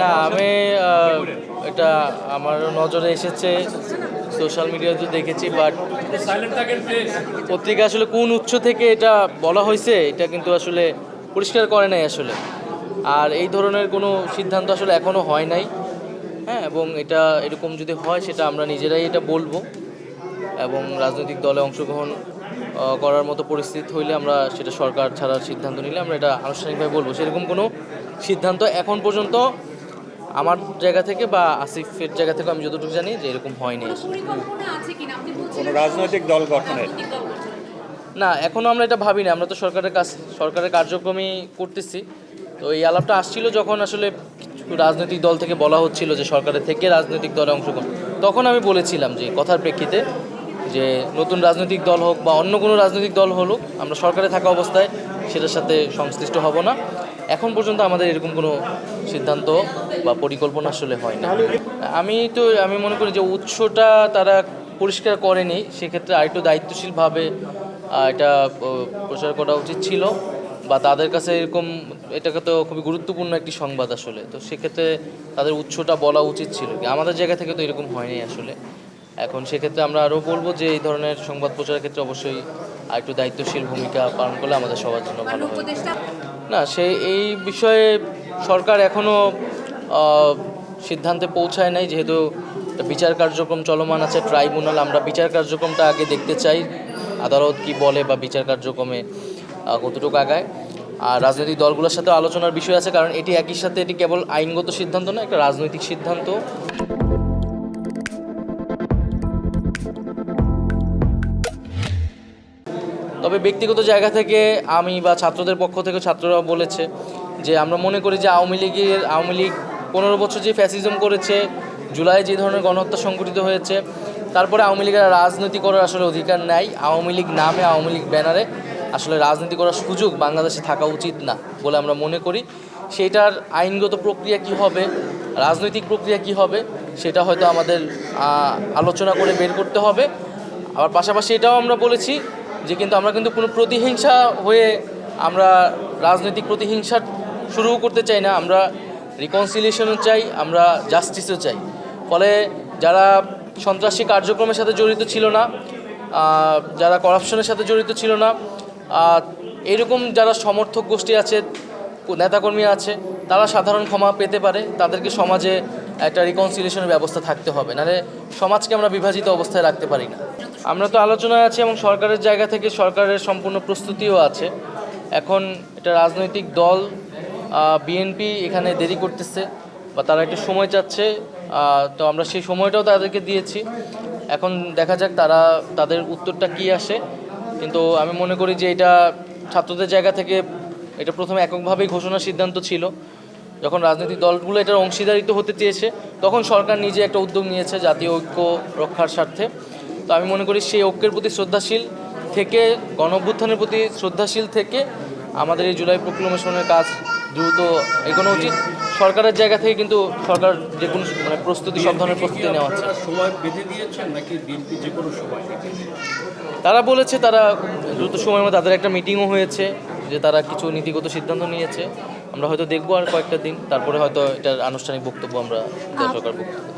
না, আমি এটা আমার নজরে এসেছে সোশ্যাল মিডিয়াতে দেখেছি বাট পত্রিকা আসলে কোন উৎস থেকে এটা বলা হয়েছে, এটা কিন্তু আসলে পরিষ্কার করে নাই আসলে। আর এই ধরনের কোনো সিদ্ধান্ত আসলে এখনও হয় নাই হ্যাঁ এবং এটা এরকম যদি হয়, সেটা আমরা নিজেরাই এটা বলব, এবং রাজনৈতিক দলে অংশগ্রহণ করার মতো পরিস্থিতি হইলে আমরা সেটা সরকার ছাড়ার সিদ্ধান্ত নিলে আমরা এটা আনুষ্ঠানিকভাবে বলব। সেরকম কোনো সিদ্ধান্ত এখন পর্যন্ত আমার জায়গা থেকে বা আসিফের জায়গা থেকে আমি যতটুকু জানি যে এরকম হয়নি আসলে। পরিকল্পনা আছে কিনা? আপনি বলছিলেন কোনো রাজনৈতিক দল গঠনের। না এখনও আমরা এটা ভাবি না আমরা তো সরকারের কাজ সরকারের কার্যক্রমই করতেছি। তো এই আলাপটা আসছিল যখন আসলে রাজনৈতিক দল থেকে বলা হচ্ছিল যে সরকারের থেকে রাজনৈতিক দলে অংশগ্রহণ। তখন আমি বলেছিলাম যে কথার প্রেক্ষিতে যে নতুন রাজনৈতিক দল হোক বা অন্য কোনো রাজনৈতিক দল হলুক আমরা সরকারে থাকা অবস্থায় সেটার সাথে সংশ্লিষ্ট হব না। এখন পর্যন্ত আমাদের এরকম কোনো সিদ্ধান্ত বা পরিকল্পনা আসলে হয় না। আমি তো, আমি মনে করি যে উৎসটা তারা পরিষ্কার করেনি, সেক্ষেত্রে আরেকটু দায়িত্বশীলভাবে এটা প্রচার করা উচিত ছিল বা তাদের কাছে এরকম, এটাকে তো খুবই গুরুত্বপূর্ণ একটি সংবাদ আসলে। তো সেক্ষেত্রে তাদের উৎসটা বলা উচিত ছিল। আমাদের জায়গা থেকে তো এরকম হয়নি আসলে। এখন সেক্ষেত্রে আমরা আরও বলব যে এই ধরনের সংবাদ প্রচারের ক্ষেত্রে অবশ্যই আরেকটু দায়িত্বশীল ভূমিকা পালন করলে আমাদের সবার জন্য মানে ভালো হয় না সে এই বিষয়ে সরকার এখনও সিদ্ধান্তে পৌঁছায় নাই যেহেতু বিচার কার্যক্রম চলমান আছে ট্রাইব্যুনাল আমরা বিচার কার্যক্রমটা আগে দেখতে চাই আদালত কি বলে বা বিচার কার্যক্রমে কতটুকু আগায়। আর রাজনৈতিক দলগুলোর সাথে আলোচনার বিষয় আছে কারণ এটি একই সাথে এটি কেবল আইনগত সিদ্ধান্ত না একটা রাজনৈতিক সিদ্ধান্ত। তবে ব্যক্তিগত জায়গা থেকে আমি বা ছাত্রদের পক্ষ থেকে ছাত্ররা বলেছে যে আমরা মনে করি যে আওয়ামী লীগের, আওয়ামী লীগ পনেরো বছর যে ফ্যাসিজম করেছে, জুলাই যে ধরনের গণহত্যা সংঘটিত হয়েছে, তারপরে আওয়ামী লীগের রাজনীতি করার আসলে অধিকার নাই। আওয়ামী লীগ নামে, আওয়ামী লীগ ব্যানারে আসলে রাজনীতি করার সুযোগ বাংলাদেশে থাকা উচিত না বলে আমরা মনে করি। সেটার আইনগত প্রক্রিয়া কি হবে, রাজনৈতিক প্রক্রিয়া কি হবে, সেটা হয়তো আমাদের আলোচনা করে বের করতে হবে। আবার পাশাপাশি এটাও আমরা বলেছি যে কিন্তু আমরা কিন্তু কোনো প্রতিহিংসা হয়ে আমরা রাজনৈতিক প্রতিহিংসা শুরু করতে চাই না, আমরা রিকনসিলিয়েশনও চাই, আমরা জাস্টিসও চাই। ফলে যারা সন্ত্রাসী কার্যক্রমের সাথে জড়িত ছিল না যারা করাপশনের সাথে জড়িত ছিল না এরকম যারা সমর্থক গোষ্ঠী আছে, নেতাকর্মী আছে, তারা সাধারণ ক্ষমা পেতে পারে, তাদেরকে সমাজে একটা রিকনসিলিয়েশনের ব্যবস্থা থাকতে হবে। নাহলে সমাজকে আমরা বিভাজিত অবস্থায় রাখতে পারি না। আমরা তো আলোচনায় আছি এবং সরকারের জায়গা থেকে সরকারের সম্পূর্ণ প্রস্তুতিও আছে। এখন এটা রাজনৈতিক দল বিএনপি এখানে দেরি করতেছে বা তারা একটু সময় চাচ্ছে তো আমরা সেই সময়টাও তাদেরকে দিয়েছি। এখন দেখা যাক তারা তাদের উত্তরটা কী আসে। কিন্তু আমি মনে করি যে এটা ছাত্রদের জায়গা থেকে এটা প্রথমে এককভাবেই ঘোষণার সিদ্ধান্ত ছিল। যখন রাজনৈতিক দলগুলো এটার অংশীদারিত্ব হতে চেয়েছে, তখন সরকার নিজে একটা উদ্যোগ নিয়েছে জাতীয় ঐক্য রক্ষার স্বার্থে। তো আমি মনে করি সেই ঐক্যের প্রতি শ্রদ্ধাশীল থেকে গণ অভ্যুত্থানের প্রতি শ্রদ্ধাশীল থেকে আমাদের এই জুলাই প্রক্লমেশনের কাজ দ্রুত এগোনো উচিত। সরকারের জায়গা থেকে কিন্তু সরকার যে কোনো মানে প্রস্তুতি সব ধরনের প্রস্তুতি নেওয়া হচ্ছে সময় বেঁধে দিয়েছেন নাকি বিএনপি যে কোনো সময়? তারা বলেছে তারা দ্রুত সময়ের মধ্যে তাদের একটা মিটিংও হয়েছে যে তারা কিছু নীতিগত সিদ্ধান্ত নিয়েছে। আমরা হয়তো দেখব আর কয়েকটা দিন তারপরে হয়তো এটার আনুষ্ঠানিক বক্তব্য আমরা সরকার বক্তব্য।